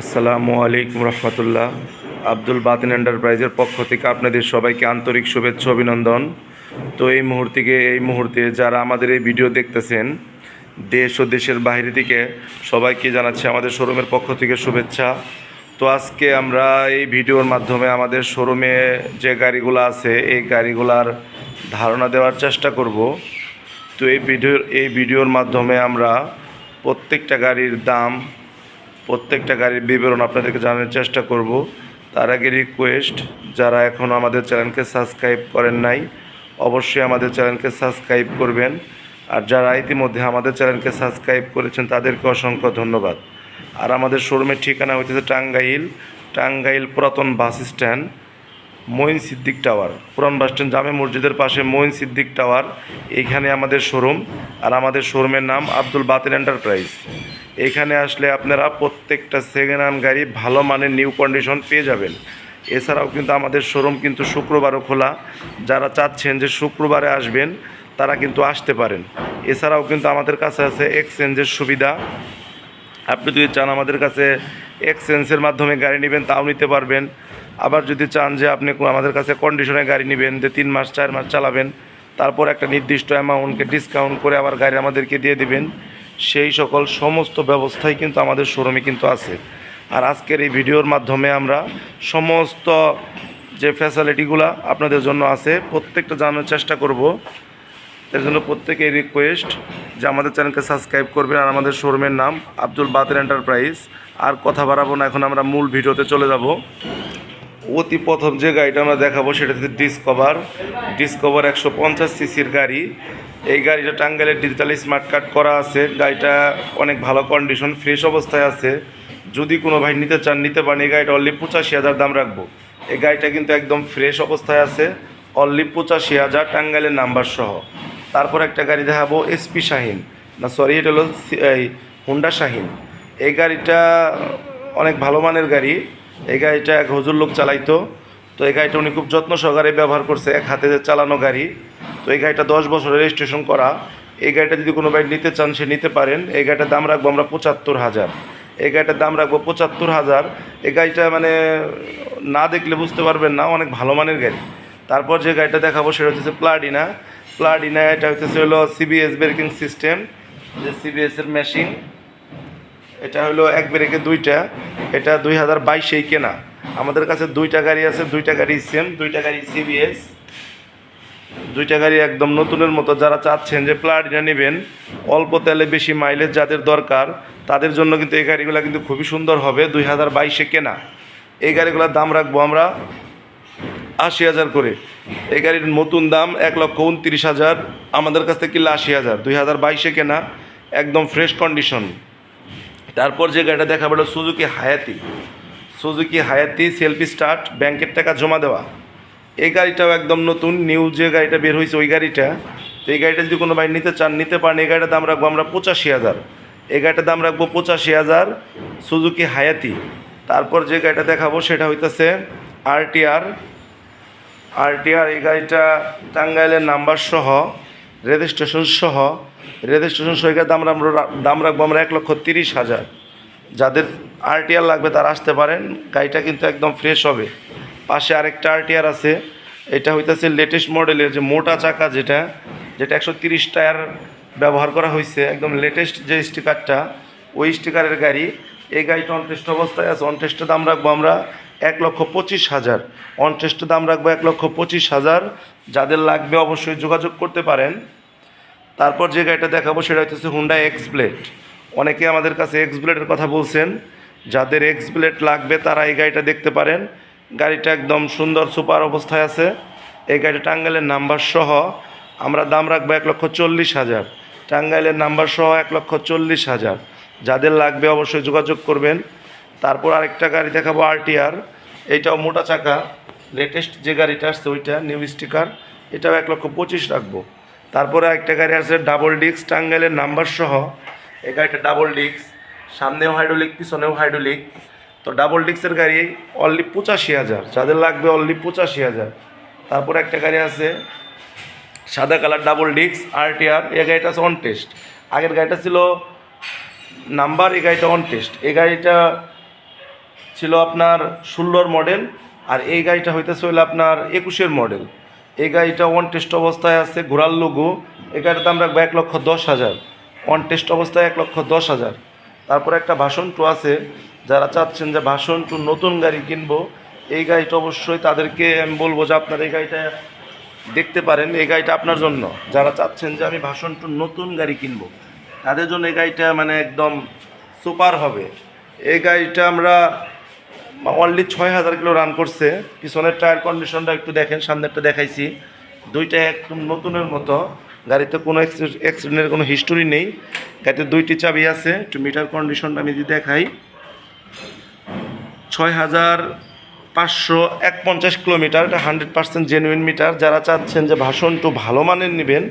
আসসালামু আলাইকুম রহমতুল্লাহ। আব্দুল বাতিন এন্টারপ্রাইজের পক্ষ থেকে আপনাদের সবাইকে আন্তরিক শুভেচ্ছা, অভিনন্দন। তো এই মুহূর্তে এই মুহূর্তে যারা আমাদের এই ভিডিও দেখতেছেন, দেশ ও দেশের বাইরে থেকে সবাইকে জানাচ্ছি আমাদের শোরুমের পক্ষ থেকে শুভেচ্ছা। তো আজকে আমরা এই ভিডিওর মাধ্যমে আমাদের শোরুমে যে গাড়িগুলো আছে, এই গাড়িগুলার ধারণা দেওয়ার চেষ্টা করব। তো এই ভিডিওর এই ভিডিওর মাধ্যমে আমরা প্রত্যেকটা গাড়ির দাম প্রত্যেকটা গাড়ির বিবরণ আপনাদেরকে জানানোর চেষ্টা করব। তার আগে রিকোয়েস্ট যারা এখনও আমাদের চ্যানেলকে সাবস্ক্রাইব করেন নাই, অবশ্যই আমাদের চ্যানেলকে সাবস্ক্রাইব করবেন। আর যারা ইতিমধ্যে আমাদের চ্যানেলকে সাবস্ক্রাইব করেছেন, তাদেরকে অসংখ্য ধন্যবাদ। আর আমাদের শোরুমের ঠিকানা হইতেছে টাঙ্গাইল টাঙ্গাইল পুরাতন bus stand, Moin Siddique tower. পুরান বাস স্ট্যান্ড জামে মসজিদের পাশে মঈন সিদ্দিক টাওয়ার, এইখানে আমাদের শোরুম। আর আমাদের শোরুমের নাম আব্দুল বাতিল এন্টারপ্রাইজ। এখানে আসলে আপনারা প্রত্যেকটা সেকেন্ড হ্যান্ড গাড়ি ভালো মানের নিউ কন্ডিশন পেয়ে যাবেন। এছাড়াও কিন্তু আমাদের শোরুম কিন্তু শুক্রবারও খোলা। যারা চাচ্ছেন যে শুক্রবারে আসবেন, তারা কিন্তু আসতে পারেন। এছাড়াও কিন্তু আমাদের কাছে আছে এক্সচেঞ্জের সুবিধা। আপনি যদি চান আমাদের কাছে এক্সচেঞ্জের মাধ্যমে গাড়ি নেবেন, তাও নিতে পারবেন। আবার যদি চান যে আপনি আমাদের কাছে কন্ডিশনে গাড়ি নেবেন, যে তিন মাস, চার মাস চালাবেন, তারপর একটা নির্দিষ্ট অ্যামাউন্টকে ডিসকাউন্ট করে আবার গাড়ি আমাদেরকে দিয়ে দিবেন। সেই সকল সমস্ত ব্যবস্থাই কিন্তু আমাদের শোরুমে কিন্তু আছে। আর আজকের এই ভিডিওর মাধ্যমে আমরা সমস্ত যে ফ্যাসিলিটিগুলো আপনাদের জন্য আছে, প্রত্যেকটা জানার চেষ্টা করব। এর জন্য প্রত্যেকেই রিকোয়েস্ট যে আমাদের চ্যানেলকে সাবস্ক্রাইব করবেন আর আমাদের শোরুমের নাম আব্দুল বাতের এন্টারপ্রাইজ আর কথা বাড়াবো না, এখন আমরা মূল ভিডিওতে চলে যাব। অতি প্রথম যে গাড়িটা আমরা দেখাবো সেটা হচ্ছে ডিসকভার ডিসকভার একশো পঞ্চাশ সিসির গাড়ি। এই গাড়িটা টাঙ্গাইলের ডিজিটাল স্মার্ট কার্ড করা আছে। গাড়িটা অনেক ভালো কন্ডিশন ফ্রেশ অবস্থায় আছে। যদি কোনো ভাই নিতে চান, নিতে পারেন। এই গাড়িটা অনলি পঁচাশি হাজার দাম রাখব। এই গাড়িটা কিন্তু একদম ফ্রেশ অবস্থায় আছে। অনলি পঁচাশি হাজার টাঙ্গাইলের নাম্বার সহ। তারপর একটা গাড়ি দেখাবো এসপি শাহিন না সরি এটা হলো এই হুন্ডা শাহিন এই গাড়িটা অনেক ভালো মানের গাড়ি। এই গাড়িটা এক হজুর লোক চালাইতো। তো এই গাড়িটা উনি খুব যত্ন সহকারে ব্যবহার করছে। এক হাতে চালানো গাড়ি। তো এই গাড়িটা দশ বছরের রেজিস্ট্রেশন করা। এই গাড়িটা যদি কোনো ভাই নিতে চান, সে নিতে পারেন। এই গাড়িটার দাম রাখব আমরা পঁচাত্তর হাজার। এই গাড়িটার দাম রাখব পঁচাত্তর হাজার। এই গাড়িটা মানে না দেখলে বুঝতে পারবেন না, অনেক ভালো মানের গাড়ি। তারপর যে গাড়িটা দেখাবো সেটা হচ্ছে প্লাডিনা প্লাডিনা এটা হচ্ছে হলো সিবিএস ব্রেকিং সিস্টেম যে সিবিএস এর মেশিন এটা হলো এক ব্রেকে দুইটা। এটা দুই হাজার বাইশেই কেনা। আমাদের কাছে দুইটা গাড়ি আছে, দুইটা গাড়ি সেম দুইটা গাড়ি সিবিএস দুইটা গাড়ি একদম নতুনের মতো যারা চাচ্ছেন যে প্লাটিনা নেবেন, অল্প তেলে বেশি মাইলেজ যাদের দরকার, তাদের জন্য কিন্তু এই গাড়িগুলো কিন্তু খুবই সুন্দর হবে, দুই হাজার বাইশে কেনা। এই গাড়িগুলোর দাম রাখব আমরা আশি হাজার করে। এই গাড়ির নতুন দাম এক লক্ষ উনত্রিশ হাজার, আমাদের কাছ থেকে কিনলে আশি হাজার, দুই হাজার বাইশে কেনা, একদম ফ্রেশ কন্ডিশন তারপর যে গাড়িটা দেখা পেল সুজুকি হায়াতি সুজুকি হায়াতি সেলফি স্টার্ট ব্যাংকের টাকা জমা দেওয়া। এই গাড়িটাও একদম নতুন নিউ যে গাড়িটা বের হয়েছে ওই গাড়িটা। তো এই গাড়িটা যদি কোনো ভাই নিতে চান, নিতে পারেন, এই গাড়িটার দাম রাখব আমরা পঁচাশি হাজার। এই গাড়িটার দাম রাখব পঁচাশি হাজার সুজুকি হায়াতি তারপর যে গাড়িটা দেখাবো সেটা হইতেছে আরটিআর আরটিআর এই গাড়িটা টাঙ্গাইলের নাম্বার সহ রেজিস্ট্রেশন সহ রেজিস্ট্রেশন সহ দাম আমরা দাম রাখব আমরা এক লক্ষ তিরিশ হাজার। যাদের আরটিআর লাগবে তারা আসতে পারেন, গাড়িটা কিন্তু একদম ফ্রেশ হবে। পাশে আরেকটা আরটিআর আছে। এটা হইতেছে লেটেস্ট মডেলের যে মোটা চাকা যেটা যেটা একশো তিরিশ টায়ার ব্যবহার করা হয়েছে একদম লেটেস্ট যে স্টিকারটা ওই স্টিকারের গাড়ি। এই গাড়িটা অনটেস্ট অবস্থায় আছে। অনটেস্টের দাম রাখব আমরা এক লক্ষ পঁচিশ হাজার। অনটেস্টের দাম রাখব এক লক্ষ পঁচিশ হাজার। যাদের লাগবে অবশ্যই যোগাযোগ করতে পারেন। তারপর যে গাড়িটা দেখাবো সেটা হচ্ছে হুন্ডা এক্স ব্লেড অনেকে আমাদের কাছে এক্স ব্লেডের কথা বলছেন। যাদের এক্স ব্লেড লাগবে তারা এই গাড়িটা দেখতে পারেন। গাড়িটা একদম সুন্দর, সুপার অবস্থায় আছে। এই গাড়িটা টাঙ্গাইলের নাম্বার সহ আমরা দাম রাখব এক লক্ষ চল্লিশ হাজার। টাঙ্গাইলের নাম্বার সহ এক লক্ষ চল্লিশ হাজার। যাদের লাগবে অবশ্যই যোগাযোগ করবেন। তারপর আরেকটা গাড়ি দেখাবো আরটিআর এইটাও মোটা চাকা। লেটেস্ট যে গাড়িটা আসছে ওইটা নিউ স্টিকার এটাও এক লক্ষ পঁচিশ রাখব। তারপরে একটা গাড়ি আছে ডাবল ডিস্ক টাঙ্গাইলের নাম্বার সহ। এই গাড়িটা ডাবল ডিস্ক সামনেও হাইড্রোলিক পিছনেও হাইড্রোলিক তো ডাবল ডিস্কের গাড়ি অনলি পঁচাশি হাজার। যাদের লাগবে অনলি পঁচাশি হাজার। তারপর একটা গাড়ি আছে, সাদা কালার ডাবল ডিস্ক আরটিআর এই গাড়িটা আছে অন টেস্ট আগের গাড়িটা ছিল নাম্বার এই গাড়িটা অন টেস্ট এই গাড়িটা ছিল আপনার ষোলোর মডেল আর এই গাড়িটা হইতেছে হইল আপনার একুশের মডেল এই গাড়িটা ওয়ান টেস্ট অবস্থায় আছে ঘোরার লোগো। এই গাড়ির দাম রাখব এক লক্ষ দশ হাজার। ওয়ান টেস্ট অবস্থায় এক লক্ষ দশ হাজার। তারপরে একটা ভাষণ টু আছে যারা চাচ্ছেন যে ভাষণ টু নতুন গাড়ি কিনবো, এই গাড়িটা অবশ্যই তাদেরকে আমি বলব যে আপনার এই গাড়িটা দেখতে পারেন, এই গাড়িটা আপনার জন্য। যারা চাচ্ছেন যে আমি ভাষণ টু নতুন গাড়ি কিনবো, তাদের জন্য এই গাড়িটা মানে একদম সুপার হবে। এই গাড়িটা আমরা অনলি ছয় হাজার কিলো রান করছে। পিছনের টায়ার কন্ডিশনটা একটু দেখেন, সামনেরটা দেখাইছি। দুইটা একদম নতুনের মতো। গাড়িতে কোনো অ্যাক্সিডেন্টের কোনো হিস্টোরি নেই। গাড়িতে দুইটি চাবি আছে। একটু মিটার কন্ডিশনটা আমি যদি দেখাই। ছয় হাজার পাঁচশো এক পঞ্চাশ কিলোমিটার, এটা হান্ড্রেড পার্সেন্ট জেনুইন মিটার যারা চাচ্ছেন যে ভাষণ একটু ভালো মানের নেবেন,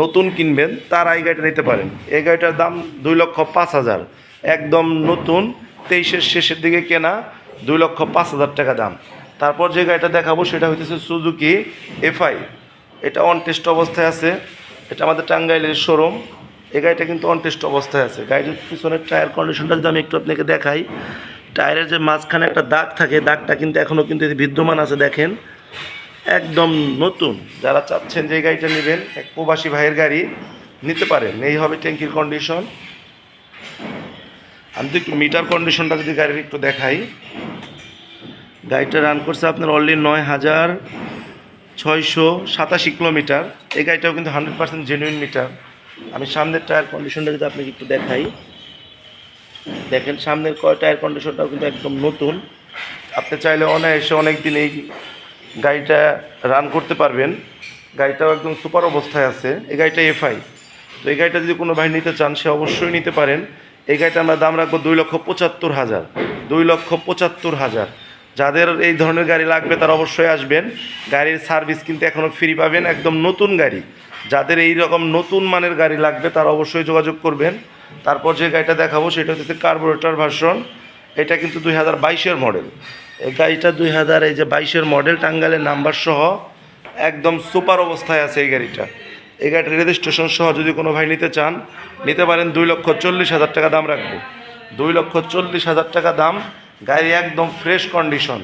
নতুন কিনবেন, তারা এই গাড়িটা নিতে পারেন। এই গাড়িটার দাম দুই লক্ষ পাঁচ হাজার। একদম নতুন, তেইশের শেষের দিকে কেনা, দুই লক্ষ পাঁচ হাজার টাকা দাম। তারপর যে গাড়িটা দেখাবো, সেটা হইতেছে সুজুকি এফআই এটা অন টেস্ট অবস্থায় আছে। এটা আমাদের টাঙ্গাইলের শোরুম এই গাড়িটা কিন্তু অন টেস্ট অবস্থায় আছে। গাড়ির পিছনের টায়ার কন্ডিশনটা যদি আমি একটু আপনাকে দেখাই টায়ারের যে মাঝখানে একটা দাগ থাকে, দাগটা কিন্তু এখনও কিন্তু বিদ্যমান আছে, দেখেন। একদম নতুন। যারা চাচ্ছেন যে গাড়িটা নেবেন, এক প্রবাসী ভাইয়ের গাড়ি নিতে পারেন। এই হবে ট্যাঙ্কির কন্ডিশন আমি তো একটু মিটার কন্ডিশনটা যদি গাড়ির একটু দেখাই। গাড়িটা রান করছে আপনার অলরেডি নয় হাজার ছয়শো সাতাশি কিলোমিটার এই গাড়িটাও কিন্তু হান্ড্রেড পার্সেন্ট জেনুইন মিটার আমি সামনের টায়ার কন্ডিশনটা যদি আপনাকে একটু দেখাই। দেখেন, সামনের কয় টায়ার কন্ডিশনটাও কিন্তু একদম নতুন। আপনি চাইলে অনায়াসে অনেক দিন এই গাড়িটা রান করতে পারবেন। গাড়িটাও একদম সুপার অবস্থায় আছে। এই গাড়িটা এফআই তো এই গাড়িটা যদি কোনো ভাই নিতে চান, সে অবশ্যই নিতে পারেন। এই গাড়িটা আমরা দাম রাখব দুই লক্ষ পঁচাত্তর হাজার। দুই লক্ষ পঁচাত্তর হাজার। যাদের এই ধরনের গাড়ি লাগবে, তারা অবশ্যই আসবেন। গাড়ির সার্ভিস কিন্তু এখনও ফ্রি পাবেন। একদম নতুন গাড়ি। যাদের এই রকম নতুন মানের গাড়ি লাগবে, তারা অবশ্যই যোগাযোগ করবেন। তারপর যে গাড়িটা দেখাবো সেটা হচ্ছে কার্বোরেটর ভার্সন। এটা কিন্তু দুই হাজার বাইশের মডেল। এই গাড়িটা দুই হাজার, এই যে বাইশের মডেল টাঙ্গালের নাম্বার সহ একদম সুপার অবস্থায় আছে এই গাড়িটা। এই গাড়িটার রেজিস্ট্রেশন সহ যদি কোনো ভাই নিতে চান, নিতে পারেন দুই লক্ষ চল্লিশ হাজার টাকা দাম রাখব। দুই লক্ষ চল্লিশ হাজার টাকা দাম, গাড়ি একদম ফ্রেশ কন্ডিশন।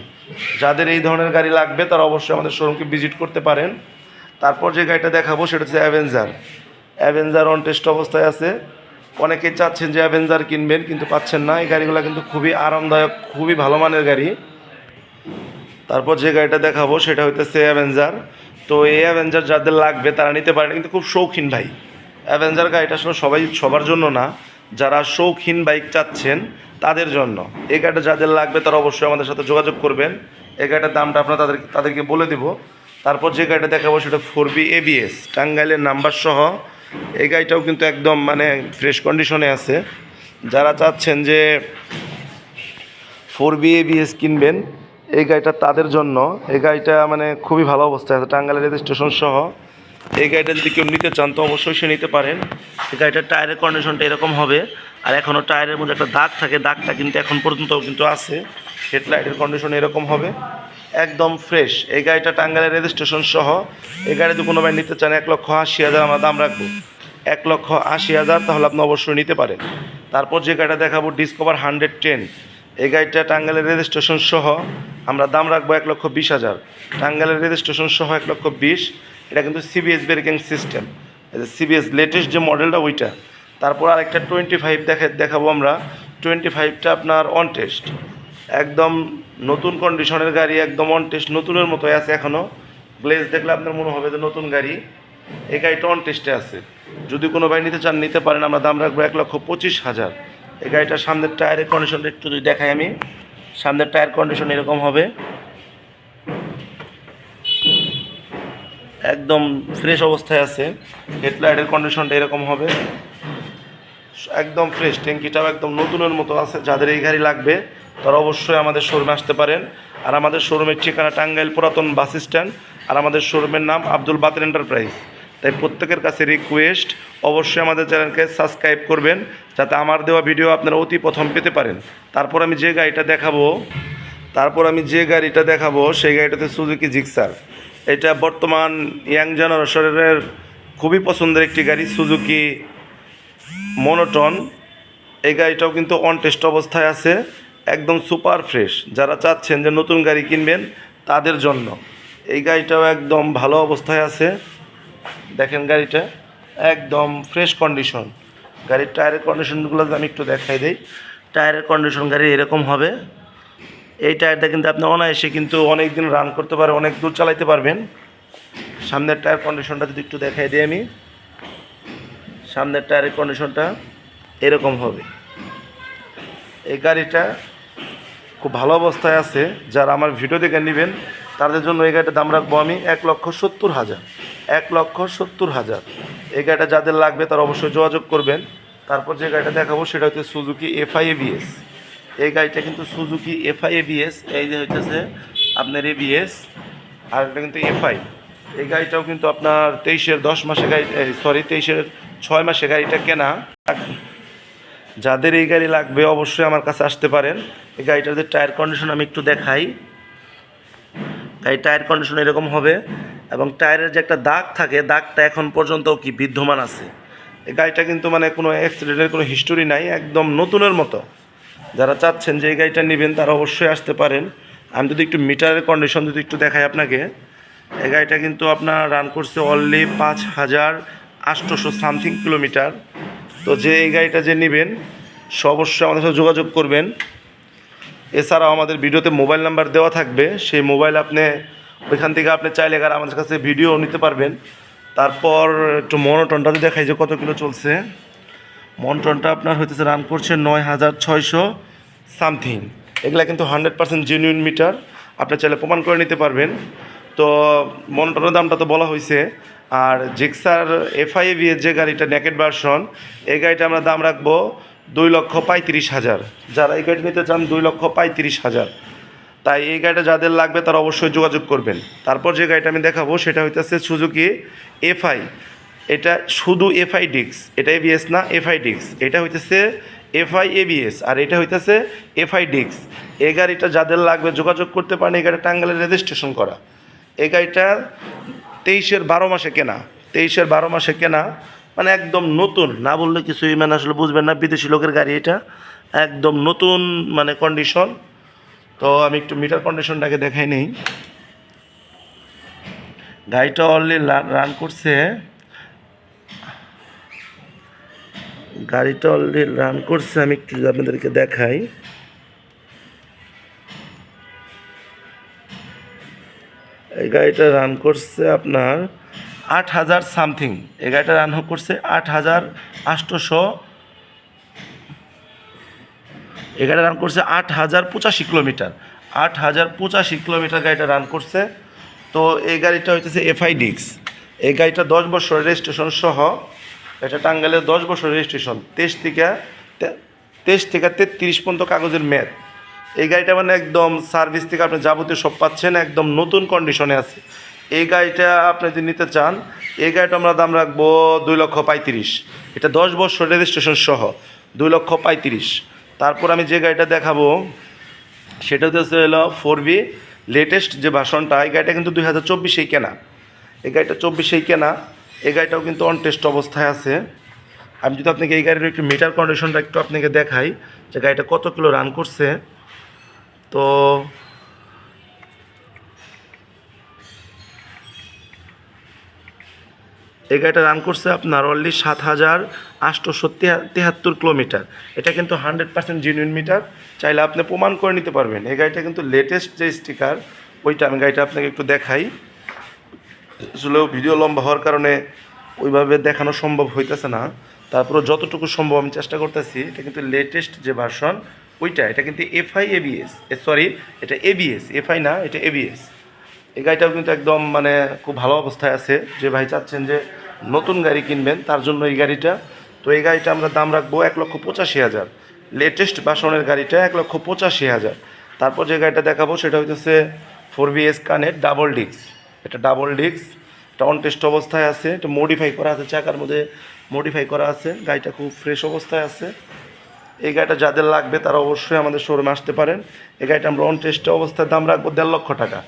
যাদের এই ধরনের গাড়ি লাগবে, তারা অবশ্যই আমাদের শোরুমকে ভিজিট করতে পারেন। তারপর যে গাড়িটা দেখাবো, সেটা হচ্ছে অ্যাভেঞ্জার। অ্যাভেঞ্জার অন টেস্ট অবস্থায় আছে। অনেকে চাচ্ছেন যে অ্যাভেঞ্জার কিনবেন, কিন্তু পাচ্ছেন না। এই গাড়িগুলো কিন্তু খুবই আরামদায়ক, খুবই ভালো মানের গাড়ি। তারপর যে গাড়িটা দেখাবো, সেটা হইতেছে অ্যাভেঞ্জার তো এই অ্যাভেঞ্জার যাদের লাগবে, তারা নিতে পারেন। কিন্তু খুব শৌখিন ভাই। অ্যাভেঞ্জার গাড়িটা আসলে সবাই, সবার জন্য না। যারা শৌখিন বাইক চাচ্ছেন, তাদের জন্য। এই গাড়িটা যাদের লাগবে, তারা অবশ্যই আমাদের সাথে যোগাযোগ করবেন। এই গাড়িটার দামটা আপনার তাদের, তাদেরকে বলে দিব। তারপর যে গাড়িটা দেখাবো, সেটা ফোর বি এবিএস টাঙ্গাইলের নাম্বার সহ এই গাড়িটাও কিন্তু একদম মানে ফ্রেশ কন্ডিশনে আছে। যারা চাচ্ছেন যে ফোর বি এবিএস কিনবেন, এই গাড়িটা তাদের জন্য। এই গাড়িটা মানে খুবই ভালো অবস্থায় আছে, টাঙ্গাইলের রেজিস্ট্রেশন সহ। এই গাড়িটা যদি কেউ নিতে চান, তো অবশ্যই সে নিতে পারেন। এই গাড়িটার টায়ারের কন্ডিশনটা এরকম হবে। আর এখনও টায়ারের মধ্যে একটা দাগ থাকে, দাগটা কিন্তু এখন পর্যন্ত কিন্তু আছে। হেডলাইটের কন্ডিশন এরকম হবে। একদম ফ্রেশ এই গাড়িটা টাঙ্গাইলের রেজিস্ট্রেশন সহ, এই গাড়ি কোনো ভাই নিতে চান, এক লক্ষ আশি হাজার আমরা দাম রাখব। এক লক্ষ আশি হাজার, তাহলে আপনি অবশ্যই নিতে পারেন। তারপর যে গাড়িটা দেখাবো ডিসকভার হান্ড্রেড টেন এই গাড়িটা টাঙ্গাইলের রেজিস্ট্রেশন সহ আমরা দাম রাখব এক লক্ষ বিশ হাজার। টাঙ্গাইলের রেজিস্ট্রেশন সহ এক লক্ষ বিশ। এটা কিন্তু CBS braking system CBS latest যে মডেলটা ওইটা। তারপর আরেকটা টোয়েন্টি ফাইভ দেখা দেখাবো আমরা। টোয়েন্টি ফাইভটা আপনার অন টেস্ট একদম নতুন কন্ডিশনের গাড়ি, একদম অন টেস্ট নতুনের মতো আছে এখনও গ্লেজ দেখলে আপনার মনে হবে যে নতুন গাড়ি। এই গাড়িটা অন টেস্টে আছে। যদি কোনো ভাই নিতে চান, নিতে পারেন। আমরা দাম রাখব এক লক্ষ পঁচিশ হাজার। এই গাড়িটার সামনের টায়ারের কন্ডিশনটা একটু যদি দেখাই আমি। সামনের টায়ার কন্ডিশন এরকম হবে। একদম ফ্রেশ অবস্থায় আছে। হেডলাইটের কন্ডিশনটা এরকম হবে। একদম ফ্রেশ ট্যাঙ্কিটাও একদম নতুনের মতো আছে। যাদের এই গাড়ি লাগবে তারা অবশ্যই আমাদের শোরুমে আসতে পারেন। আর আমাদের শোরুমের ঠিকানা টাঙ্গাইল পুরাতন বাস স্ট্যান্ড। আর আমাদের শোরুমের নাম আব্দুল বাতের এন্টারপ্রাইজ। তাই প্রত্যেকের কাছে রিকোয়েস্ট অবশ্যই আমাদের চ্যানেলকে সাবস্ক্রাইব করবেন, যাতে আমার দেওয়া ভিডিও আপনারা অতি প্রথম পেতে পারেন। তারপর আমি যে গাড়িটা দেখাবো, তারপর আমি যে গাড়িটা দেখাবো, সেই গাড়িটাতে সুজুকি জিক্সার এটা বর্তমান ইয়াং জেনারেশনের খুবই পছন্দের একটি গাড়ি সুজুকি মনোটন এই গাড়িটাও কিন্তু অন টেস্ট অবস্থায় আছে। একদম সুপার ফ্রেশ। যারা চাচ্ছেন যে নতুন গাড়ি কিনবেন, তাদের জন্য। এই গাড়িটাও একদম ভালো অবস্থায় আছে। দেখেন গাড়িটা, একদম ফ্রেশ কন্ডিশন। গাড়ির টায়ারের কন্ডিশনগুলো আমি একটু দেখাই দিই। টায়ারের কন্ডিশন গাড়ি এরকম হবে। এই টায়ারটা কিন্তু আপনি অনায়াসে কিন্তু অনেক দিন রান করতে পারে, অনেক দূর চালাইতে পারবেন। সামনের টায়ার কন্ডিশনটা যদি একটু দেখাই দিই আমি। সামনের টায়ারের কন্ডিশনটা এরকম হবে। এই গাড়িটা খুব ভালো অবস্থায় আছে। যারা আমার ভিডিও দেখে নেবেন, তাদের জন্য এই গাড়িটার দাম রাখব আমি এক লক্ষ সত্তর হাজার। এক লক্ষ সত্তর হাজার। এই গাড়িটা যাদের লাগবে তারা অবশ্যই যোগাযোগ করবেন। তারপর যে গাড়িটা দেখাবো সেটা হচ্ছে সুজুকি এফআই এবিএস এই গাড়িটা কিন্তু সুজুকি এফআই এবিএস এই যে হচ্ছে আপনার এবিএস আর এটা কিন্তু এফআই এই গাড়িটাও কিন্তু আপনার তেইশের দশ মাসে গাড়ি সরি তেইশের ছয় মাসে গাড়িটা কেনা। যাদের এই গাড়ি লাগবে অবশ্যই আমার কাছে আসতে পারেন। এই গাড়িটার যে টায়ার কন্ডিশন আমি একটু দেখাই। গাড়ির টায়ার কন্ডিশন এরকম হবে এবং টায়ারের যে একটা দাগ থাকে, দাগটা এখন পর্যন্ত কি বিদ্যমান আছে। এই গাড়িটা কিন্তু মানে কোনো অ্যাক্সিডেন্টের কোনো হিস্টোরি নাই, একদম নতুনের মতো। যারা চাচ্ছেন যে এই গাড়িটা নেবেন, তারা অবশ্যই আসতে পারেন। আমি যদি একটু মিটারের কন্ডিশন যদি একটু দেখাই আপনাকে, এই গাড়িটা কিন্তু আপনার রান করছে অনলি পাঁচ হাজার আটশোশো সামথিং কিলোমিটার তো যে এই গাড়িটা যে নেবেন অবশ্যই আমাদের সাথে যোগাযোগ করবেন। এছাড়াও আমাদের ভিডিওতে মোবাইল নাম্বার দেওয়া থাকবে। সেই মোবাইল আপনি, ওইখান থেকে আপনি চাইলে আর আমাদের কাছে ভিডিও নিতে পারবেন। তারপর একটু মনোটনটা দেখাই যে কত কিলো চলছে। মনোটনটা আপনার হইতেছে রান করছে নয় হাজার ছয়শো সামথিং এগুলা কিন্তু হান্ড্রেড পার্সেন্ট জেনুইন মিটার আপনি চাইলে প্রমাণ করে নিতে পারবেন। তো মনোটনের দামটা তো বলা হয়েছে আর জিক্সার এফআইএভি এর যে গাড়িটা নেকেট ভার্সন এই গাড়িটা আমরা দাম রাখব দুই লক্ষ পঁয়ত্রিশ হাজার। যারা এই গাড়ি নিতে চান, দুই লক্ষ পঁয়ত্রিশ হাজার। তাই এই গাড়িটা যাদের লাগবে, তারা অবশ্যই যোগাযোগ করবেন। তারপর যে গাড়িটা আমি দেখাবো, সেটা হইতেছে সুজুকি এফআই এটা শুধু এফআই ডিক্স এটা এবিএস না এফআই ডিক্স এটা হইতেছে এফআই এবিএস আর এটা হইতেছে এফআই ডিক্স এই গাড়িটা যাদের লাগবে, যোগাযোগ করতে পারেন, এই গাড়িটা টাঙ্গালের রেজিস্ট্রেশন করা। এই গাড়িটা তেইশের বারো মাসে কেনা। তেইশের বারো মাসে কেনা মানে একদম নতুন, না বললে কিছুই মানে আসলে বুঝবেন না, বিদেশি লোকের গাড়ি এটা। একদম নতুন মানে কন্ডিশন তো আমি একটু মিটার কন্ডিশনটাকে দেখাই নেই। গাড়িটা অলরেডি রান করছে। গাড়িটা অলরেডি রান করছে, আমি একটু আপনাদেরকে দেখাই। এই গাড়িটা রান করছে আপনার আট হাজার সামথিং এই গাড়িটা রান করছে আট হাজার আটশোশো এই গাড়িটা রান করছে আট হাজার পঁচাশি কিলোমিটার। আট হাজার পঁচাশি কিলোমিটার গাড়িটা রান করছে। তো এই গাড়িটা হইতেছে এফআই ডিক্স এই গাড়িটা দশ বছর রেজিস্ট্রেশন সহ, এটা টাঙ্গাইলের দশ বছর রেজিস্ট্রেশন তেইশ থেকে তেইশ থেকে তেত্রিশ পর্যন্ত কাগজের মেয়াদ এই গাড়িটা মানে একদম সার্ভিস থেকে আপনি যাবতীয় সব পাচ্ছেন, একদম নতুন কন্ডিশনে আছে। এই গাড়িটা আপনি যদি নিতে চান, এই গাড়িটা আমরা দাম রাখব দুই লক্ষ পঁয়ত্রিশ। এটা দশ বছর রেজিস্ট্রেশন সহ, দুই লক্ষ পঁয়ত্রিশ। তারপর আমি যে গাড়িটা দেখাবো, সেটা হচ্ছে হলো ফোর বি লেটেস্ট যে ভাষণটা এই গাড়িটা কিন্তু দুই হাজার চব্বিশেই কেনা। এই গাড়িটা চব্বিশেই কেনা। এই গাড়িটাও কিন্তু অন টেস্ট অবস্থায় আছে। আমি যদি আপনাকে এই গাড়ির একটু মিটার কন্ডিশনটা একটু আপনাকে দেখাই, যে গাড়িটা কত কিলো রান করছে। তো এই গাড়িটা রান করছে আপনার অলরেডি সাত হাজার আটশোশো তেহাত্তর কিলোমিটার এটা কিন্তু হান্ড্রেড পার্সেন্ট জেনুইন মিটার চাইলে আপনি প্রমাণ করে নিতে পারবেন। এই গাড়িটা কিন্তু লেটেস্ট যে স্টিকার ওইটা আমি গাড়িটা আপনাকে একটু দেখাই। আসলে ভিডিও লম্বা হওয়ার কারণে ওইভাবে দেখানো সম্ভব হইতেছে না। তারপরে যতটুকু সম্ভব আমি চেষ্টা করতেছি, এটা কিন্তু লেটেস্ট যে ভার্সন ওইটা, এটা কিন্তু এফআই এবিএস সরি এটা এবিএস এফআই না, এটা এবিএস এই গাড়িটাও কিন্তু একদম মানে খুব ভালো অবস্থায় আছে। যে ভাই চাচ্ছেন যে নতুন গাড়ি কিনবেন, তার জন্য এই গাড়িটা। তো এই গাড়িটা আমরা দাম রাখব এক লক্ষ পঁচাশি হাজার। লেটেস্ট বাসনের গাড়িটা এক লক্ষ পঁচাশি হাজার। তারপর যে গাড়িটা দেখাবো, সেটা হইতেছে ফোর বিএস কানের ডাবল ডিস্ক এটা ডাবল ডিস্ক এটা অন টেস্ট অবস্থায় আছে, এটা মডিফাই করা আছে, চাকার মধ্যে মডিফাই করা আছে। গাড়িটা খুব ফ্রেশ অবস্থায় আছে। এই গাড়িটা যাদের লাগবে তারা অবশ্যই আমাদের শোরুমে আসতে পারেন। এই গাড়িটা আমরা অন টেস্ট অবস্থায় দাম রাখব দেড় লক্ষ টাকা।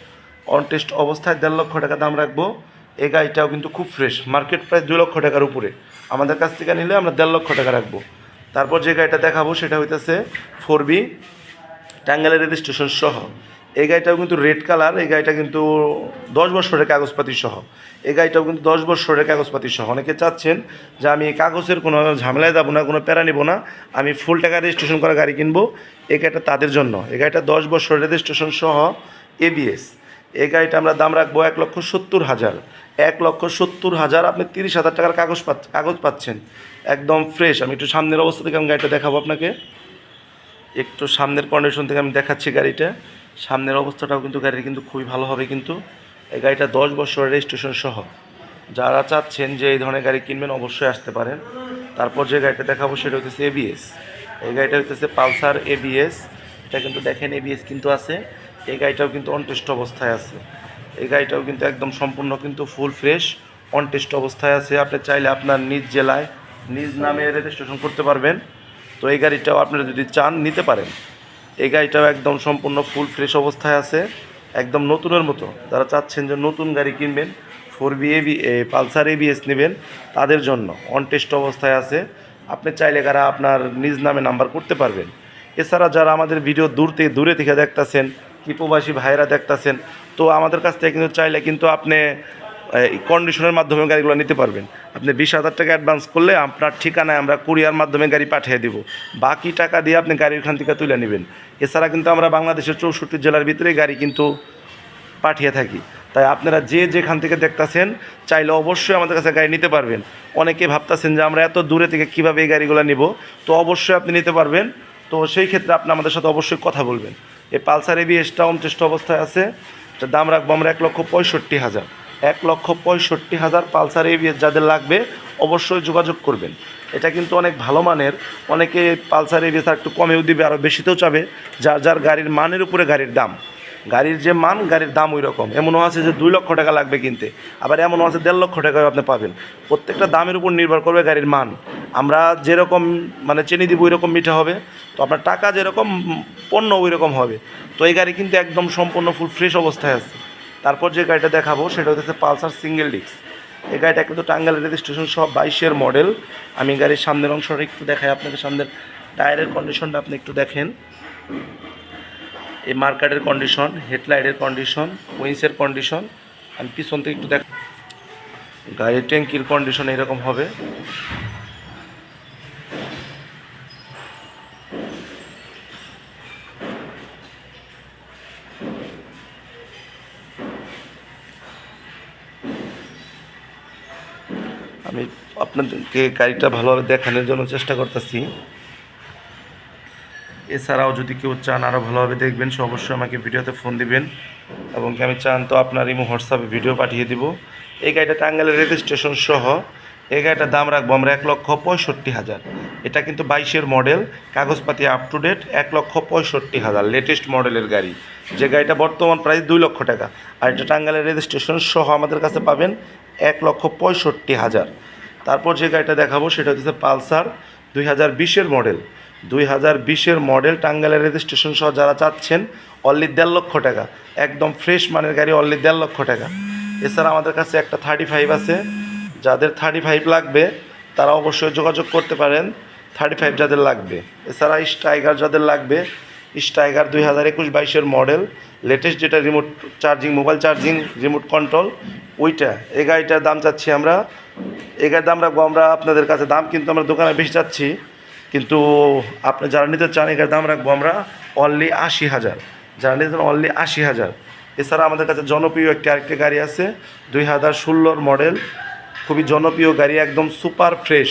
অন টেস্ট অবস্থায় দেড় লক্ষ টাকা দাম রাখব। এই গাড়িটাও কিন্তু খুব ফ্রেশ মার্কেট প্রায় দুই লক্ষ টাকার উপরে। আমাদের কাছ থেকে নিলে আমরা দেড় লক্ষ টাকা রাখব। তারপর যে গাড়িটা দেখাবো সেটা হইতেছে ফোর বি ট্যাঙ্গেলের রেজিস্ট্রেশন সহ। এই গাড়িটাও কিন্তু রেড কালার, এই গাড়িটা কিন্তু দশ বছরের কাগজপাতি সহ। এই গাড়িটাও কিন্তু দশ বছরের কাগজপাতি সহ। অনেকে চাচ্ছেন যে আমি কাগজের কোনো ঝামেলায় যাব না, কোনো প্যারা নিব না, আমি ফুল টাকা রেজিস্ট্রেশন করা গাড়ি কিনবো, এই গাড়িটা তাদের জন্য। এই গাড়িটা দশ বছরের রেজিস্ট্রেশন সহ এবিএস এই গাড়িটা আমরা দাম রাখব এক লক্ষ সত্তর হাজার। এক লক্ষ সত্তর হাজার আপনি তিরিশ হাজার টাকার কাগজ পাচ্ছ কাগজ পাচ্ছেন। একদম ফ্রেশ আমি একটু সামনের অবস্থা থেকে আমি গাড়িটা দেখাবো আপনাকে। একটু সামনের কন্ডিশন থেকে আমি দেখাচ্ছি গাড়িটা। সামনের অবস্থাটাও কিন্তু গাড়ির কিন্তু খুবই ভালো হবে কিন্তু এই গাড়িটা দশ বছরের রেজিস্ট্রেশন সহ। যারা চাচ্ছেন যে এই ধরনের গাড়ি কিনবেন অবশ্যই আসতে পারেন। তারপর যে গাড়িটা দেখাবো সেটা হচ্ছে এবিএস এই গাড়িটা হচ্ছে পালসার এবিএস এটা কিন্তু দেখেন এবিএস কিন্তু আছে। এই গাড়িটাও কিন্তু অনটেস্ট অবস্থায় আছে। এই গাড়িটাও কিন্তু একদম সম্পূর্ণ কিন্তু ফুল ফ্রেশ অনটেস্ট অবস্থায় আছে। আপনি চাইলে আপনার নিজ জেলায়, নিজ নামে রেজিস্ট্রেশন করতে পারবেন। তো এই গাড়িটাও আপনারা যদি চান, নিতে পারেন। এই গাড়িটাও একদম সম্পূর্ণ ফুল ফ্রেশ অবস্থায় আছে, একদম নতুনের মতো। যারা চাচ্ছেন যে নতুন গাড়ি কিনবেন four B AB Pulsar ABS নেবেন, তাদের জন্য অন টেস্ট অবস্থায় আছে। আপনি চাইলে কারা আপনার নিজ নামে নাম্বার করতে পারবেন। এছাড়া যারা আমাদের ভিডিও দূর থেকে, দূরে থেকে দেখতেছেন, কি প্রবাসী ভাইয়েরা দেখতেছেন, তো আমাদের কাছ থেকে কিন্তু চাইলে কিন্তু আপনি কন্ডিশনের মাধ্যমে গাড়িগুলো নিতে পারবেন। আপনি বিশ হাজার টাকা অ্যাডভান্স করলে আপনার ঠিকানায় আমরা কুরিয়ার মাধ্যমে গাড়ি পাঠিয়ে দেব। বাকি টাকা দিয়ে আপনি গাড়ি ওখান থেকে তুলে নেবেন। এছাড়া কিন্তু আমরা বাংলাদেশের চৌষট্টি জেলার ভিতরে গাড়ি কিন্তু পাঠিয়ে থাকি। তাই আপনারা যে যেখান থেকে দেখতাছেন, চাইলে অবশ্যই আমাদের কাছে গাড়ি নিতে পারবেন। অনেকে ভাবতেছেন যে আমরা এত দূরে থেকে কীভাবে এই গাড়িগুলো নিব? তো অবশ্যই আপনি নিতে পারবেন। তো সেই ক্ষেত্রে আপনি আমাদের সাথে অবশ্যই কথা বলবেন। এই পালসার এবিএসটা অনটেস্ট অবস্থায় আছে। দাম রাখব আমরা এক লক্ষ পঁয়ষট্টি হাজার। এক লক্ষ পঁয়ষট্টি হাজার পালসার এবিএস যাদের লাগবে অবশ্যই যোগাযোগ করবেন। এটা কিন্তু অনেক ভালো মানের। অনেকে পালসার এবিএস আর একটু কমেও দিবে আরও বেশিতেও চাবে। যার যার গাড়ির মানের উপরে গাড়ির দাম। গাড়ির যে মান, গাড়ির দাম ওই রকম এমনও আছে যে দুই লক্ষ টাকা লাগবে কিনতে। আবার এমনও আছে দেড় লক্ষ টাকায় আপনি পাবেন। প্রত্যেকটা দামের উপর নির্ভর করবে গাড়ির মান। আমরা যেরকম মানে চিনি দিব ওই রকম মিঠা হবে। তো আপনার টাকা যেরকম, পণ্য ওই রকম হবে। তো এই গাড়ি কিন্তু একদম সম্পূর্ণ ফুল ফ্রেশ অবস্থায় আছে। তারপর যে গাড়িটা দেখাবো, সেটা হচ্ছে পালসার সিঙ্গেল ডিস্ক এই গাড়িটা কিন্তু টাঙ্গাইল রেজিস্ট্রেশন সব বাইশের মডেল আমি গাড়ির সামনের অংশটা একটু দেখাই, আপনাকে সামনের টায়ারের কন্ডিশনটা আপনি একটু দেখেন। এই মার্কারের কন্ডিশন হেডলাইটের কন্ডিশন উইন্সের কন্ডিশন আমি পিছন থেকে একটু দেখ গাড়ির ট্যাঙ্কির কন্ডিশন এরকম হবে। আমি আপনাদেরকে গাড়িটা ভালোভাবে দেখানোর জন্য চেষ্টা করতেছি। এছাড়াও যদি কেউ চান আরও ভালোভাবে দেখবেন, সে অবশ্যই আমাকে ভিডিওতে ফোন দিবেন। এবং আমি চান তো আপনার ইমো হোয়াটসঅ্যাপে ভিডিও পাঠিয়ে দিব। এই গাড়িটা টাঙ্গাইলের রেজিস্ট্রেশন সহ এই গাড়িটার দাম রাখব আমরা এক লক্ষ পঁয়ষট্টি হাজার। এটা কিন্তু বাইশের মডেল, কাগজপাতি আপ টু ডেট এক লক্ষ পঁয়ষট্টি হাজার লেটেস্ট মডেলের গাড়ি। যে গাড়িটা বর্তমান প্রাইস দুই লক্ষ টাকা। আর এটা টাঙ্গাইলের রেজিস্ট্রেশন সহ আমাদের কাছে পাবেন এক লক্ষ পঁয়ষট্টি হাজার। তারপর যে গাড়িটা দেখাবো, সেটা হচ্ছে পালসার দুই হাজার বিশের মডেল। দুই হাজার বিশের মডেল, টাঙ্গাইলের রেজিস্ট্রেশন সহ যারা চাচ্ছেন অনলি দেড় লক্ষ টাকা। একদম ফ্রেশ মানের গাড়ি অনলি দেড় লক্ষ টাকা। এছাড়া আমাদের কাছে একটা থার্টি ফাইভ আছে। যাদের থার্টি ফাইভ লাগবে, তারা অবশ্যই যোগাযোগ করতে পারেন। থার্টি ফাইভ যাদের লাগবে। এছাড়া স্ট্রাইগার যাদের লাগবে স্ট্রাইগার দুই হাজার একুশ বাইশের মডেল লেটেস্ট যেটা remote charging mobile charging remote control ওইটা। এই গাড়িটার দাম চাচ্ছি আমরা, এই গাড়ির দাম রাখব আমরা আপনাদের কাছে। দাম কিন্তু আমরা দোকানে বেশি চাচ্ছি, কিন্তু আপনি যারা নিতে চান এটার দাম রাখব আমরা অনলি আশি হাজার। যারা নিতে চান অনলি আশি হাজার। এছাড়া আমাদের কাছে জনপ্রিয় একটি আরেকটি গাড়ি আছে, দুই হাজার ষোলোর মডেল খুবই জনপ্রিয় গাড়ি, একদম সুপার ফ্রেশ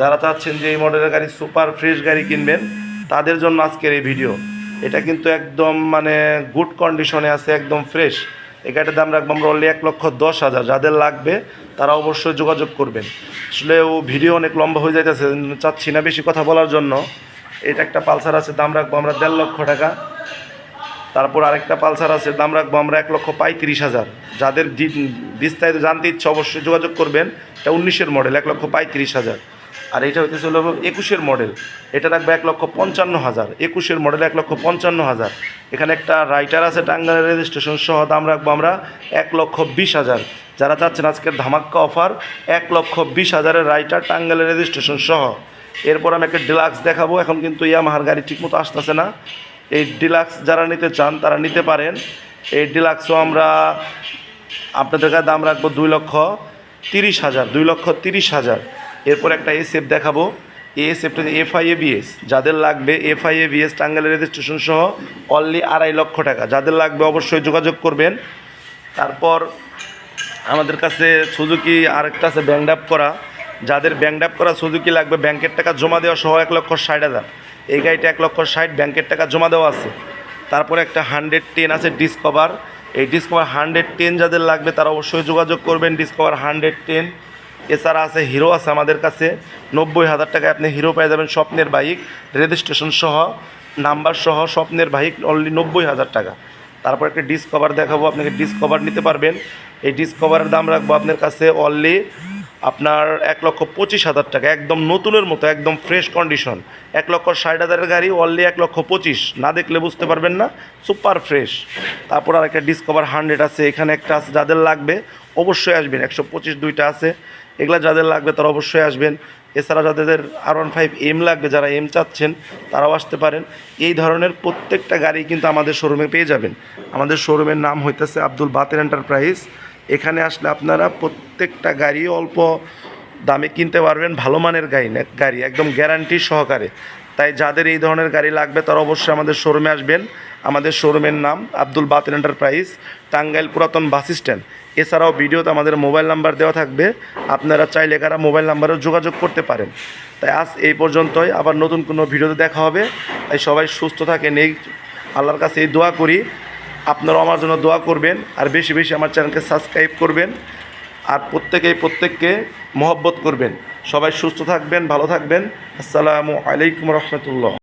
যারা চাচ্ছেন যে এই মডেলের গাড়ি সুপার ফ্রেশ গাড়ি কিনবেন তাদের জন্য আজকের এই ভিডিও এটা কিন্তু একদম মানে গুড কন্ডিশনে আছে, একদম ফ্রেশ এই গাড়িটার দাম রাখব আমরা অনলি এক লক্ষ দশ হাজার। যাদের লাগবে, তারা অবশ্যই যোগাযোগ করবেন। আসলে ও ভিডিও অনেক লম্বা হয়ে যাইতেছে, চাচ্ছি না বেশি কথা বলার জন্য। এটা একটা পালসার আছে, দাম রাখব আমরা দেড় লক্ষ টাকা। তারপর আরেকটা পালসার আছে, দাম রাখব আমরা এক লক্ষ পঁয়ত্রিশ হাজার। যাদের বিস্তারিত জানতে ইচ্ছে, অবশ্যই যোগাযোগ করবেন। এটা উনিশের মডেল এক লক্ষ পঁয়ত্রিশ হাজার। আর এটা হইতেছে হলো একুশের মডেল এটা রাখবে এক লক্ষ পঞ্চান্ন হাজার। একুশের মডেল এক লক্ষ পঞ্চান্ন হাজার। এখানে একটা রাইটার আছে টাঙ্গাইলের রেজিস্ট্রেশন সহ দাম রাখব আমরা এক লক্ষ বিশ হাজার। যারা চাচ্ছেন আজকের ধামাক্কা অফার এক লক্ষ বিশ হাজারের রাইটার টাঙ্গাইলের রেজিস্ট্রেশন সহ। এরপর আমি একটা ডিলাক্স দেখাবো। এখন কিন্তু ইয়ামাহার গাড়ি ঠিকমতো আসতেছে না। এই ডিলাক্স যারা নিতে চান, তারা নিতে পারেন। এই ডিলাক্সও আমরা আপনাদের কাছে দাম রাখব দুই লক্ষ তিরিশ হাজার, দুই লক্ষ তিরিশ হাজার। এরপর একটা এসএফ দেখাবো। এই এসএফটা এফআইএ বিএস যাদের লাগবে এফআইএ বিএস টাঙ্গাইলের রেজিস্ট্রেশন সহ অনলি আড়াই লক্ষ টাকা। যাদের লাগবে অবশ্যই যোগাযোগ করবেন। তারপর আমাদের কাছে সুজুকি আরেকটা আছে ব্যাংক আপ করা। যাদের ব্যাংক আপ করা সুজুকি লাগবে ব্যাংকের টাকা জমা দেওয়া সহ এক লক্ষ ষাট হাজার। এই গাড়িটা এক লক্ষ ষাট ব্যাংকের টাকা জমা দেওয়া আছে। তারপরে একটা হান্ড্রেড টেন আছে ডিসকভার এই ডিসকভার হান্ড্রেড টেন যাদের লাগবে, তারা অবশ্যই যোগাযোগ করবেন। ডিসকভার হান্ড্রেড টেন এছাড়া আছে হিরো আছে আমাদের কাছে। নব্বই হাজার টাকায় আপনি হিরো পেয়ে যাবেন স্বপ্নের বাইক রেজিস্ট্রেশন সহ নাম্বার সহ, স্বপ্নের বাইক অনলি নব্বই হাজার টাকা। তারপর একটা ডিসকভার দেখাবো, আপনাকে ডিসকভার নিতে পারবেন। এই ডিসকভারের দাম রাখব আপনার কাছে অনলি আপনার এক লক্ষ পঁচিশ হাজার টাকা, একদম নতুনের মতো, একদম ফ্রেশ কন্ডিশন এক লক্ষ ষাট হাজারের গাড়ি অনলি এক লক্ষ পঁচিশ, না দেখলে বুঝতে পারবেন না সুপার ফ্রেশ তারপর আর একটা ডিসকভার হান্ড্রেড আছে, এখানে একটা আছে, যাদের লাগবে অবশ্যই আসবেন, একশো পঁচিশ দুইটা আছে। এগুলা যাদের লাগবে তারা অবশ্যই আসবেন। এছাড়া যাদের আর ওয়ান ফাইভ এম লাগবে, যারা এম চাচ্ছেন, তারাও আসতে পারেন। এই ধরনের প্রত্যেকটা গাড়ি কিন্তু আমাদের শোরুমে পেয়ে যাবেন। আমাদের শোরুমের নাম হইতেছে আব্দুল বাতের এন্টারপ্রাইজ এখানে আসলে আপনারা প্রত্যেকটা গাড়ি অল্প দামে কিনতে পারবেন, ভালো মানের গাড়ি গাড়ি একদম গ্যারান্টি সহকারে। তাই যাদের এই ধরনের গাড়ি লাগবে, তারা অবশ্যই আমাদের শোরুমে আসবেন। আমাদের শোরুমের নাম আব্দুল বাতের এন্টারপ্রাইজ, টাঙ্গাইল পুরাতন বাস স্ট্যান্ড। এছাড়াও ভিডিওতে আমাদের মোবাইল নাম্বার দেওয়া থাকবে। আপনারা চাইলে কারা মোবাইল নাম্বারেও যোগাযোগ করতে পারেন। তাই আজ এই পর্যন্তই। আবার নতুন কোনো ভিডিওতে দেখা হবে। তাই সবাই সুস্থ থাকেন। এই আল্লাহর কাছে এই দোয়া করি। আপনারাও আমার জন্য দোয়া করবেন। আর বেশি বেশি আমার চ্যানেলকে সাবস্ক্রাইব করবেন। আর প্রত্যেকেই প্রত্যেককে মহব্বত করবেন। সবাই সুস্থ থাকবেন, ভালো থাকবেন। আসসালামু আলাইকুম রহমতুল্লাহ।